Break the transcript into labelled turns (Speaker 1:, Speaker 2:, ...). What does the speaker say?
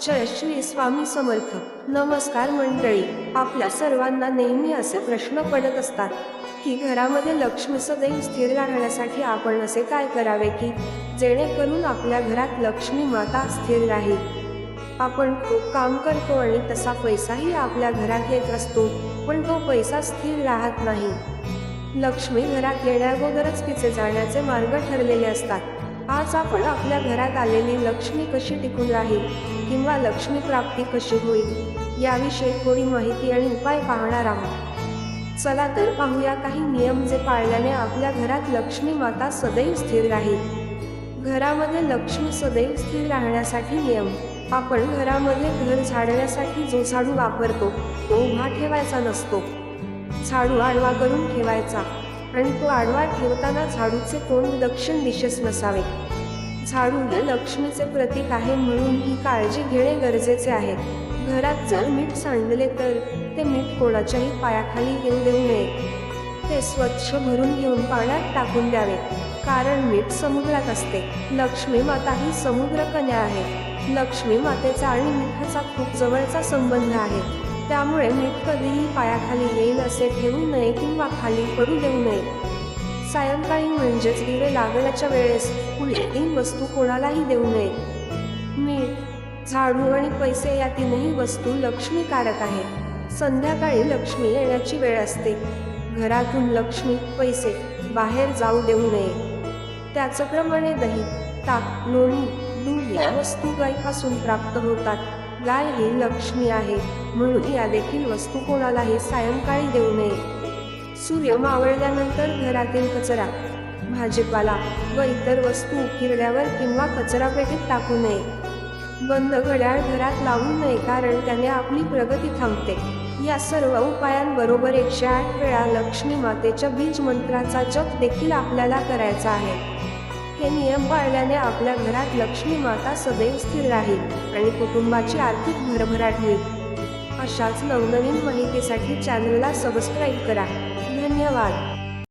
Speaker 1: जय श्री स्वामी समर्थ नमस्कार मंडळी. आपल्या सर्वांना नेहमी असे प्रश्न पडत असतात की घरामध्ये लक्ष्मी सदैव स्थिर राहण्यासाठी आपण असे काय करावे की जेणेकरून आपल्या घरात लक्ष्मी माता स्थिर राहील? आपण खूप काम करतो आणि तसा पैसाही आपल्या घरात येत असतो पण तो पैसा स्थिर राहत नाही. लक्ष्मी घरात येण्याअगोदरच तिचे जाण्याचे मार्ग ठरलेले असतात. आज आपण आपल्या घरात आलेली लक्ष्मी कशी टिकून राहील किंवा लक्ष्मी प्राप्ती कशी होईल याविषयी थोडी माहिती आणि उपाय पाहणार आहोत. चला तर पाहूया काही नियम जे पाळल्याने आपल्या घरात लक्ष्मी माता सदैव स्थिर राहील. घरामध्ये लक्ष्मी सदैव स्थिर राहण्यासाठी नियम. आपण घरामध्ये घर झाडण्यासाठी जो झाडू वापरतो तो उभा ठेवायचा नसतो. झाडू आडवा करून ठेवायचा. आणि तो आडवा ठेवताना झाडूचे तोंड दक्षिण दिशेस नसावे. झाडू हे लक्ष्मीचे प्रतीक आहे म्हणून ही काळजी घेणे गरजेचे आहे. घरात जर मीठ सांडले तर ते मीठ कोणाच्याही पायाखाली येऊ देऊ नये. ते स्वच्छ भरून घेऊन पाण्यात टाकून द्यावे. कारण मीठ समुद्रात असते. लक्ष्मी माता ही समुद्र कन्या आहे. लक्ष्मी मातेचा आणि मिठाचा खूप जवळचा संबंध आहे. त्यामुळे मीठ कधीही पायाखाली येईल असे ठेवू नये किंवा खाली पडू देऊ नये. सायंकाळी म्हणजेच दिवे लागण्याच्या वेळेस पुढे तीन वस्तू कोणालाही देऊ नये. मीठ झाडू आणि पैसे या तीनही वस्तू लक्ष्मीकारक आहे. संध्याकाळी लक्ष्मी येण्याची वेळ असते. घरातून लक्ष्मी पैसे बाहेर जाऊ देऊ नये. त्याचप्रमाणे दही ताक लोणी दूध या वस्तू गायीपासून प्राप्त होतात. गाय ही लक्ष्मी आहे. म्हणून या देखील वस्तू कोणालाही सायंकाळी देऊ नये. सूर्य मावळल्यानंतर घरातील कचरा भाजीपाला व इतर वस्तू उकिरड्यावर किंवा कचरा पेटीत टाकू नये. बंद घड्याळ घरात लावू नये कारण त्याने आपली प्रगती थांबते. या सर्व उपायांबरोबर एकशे आठ वेळा लक्ष्मी मातेच्या बीज मंत्राचा जप देखील आपल्याला करायचा आहे. हे नियम पाळल्याने आपल्या घरात लक्ष्मी माता सदैव स्थिर राहील आणि कुटुंबाची आर्थिक भरभराट होईल. अशाच नवनवीन माहितीसाठी चॅनलला सबस्क्राईब करा. धन्यवाद.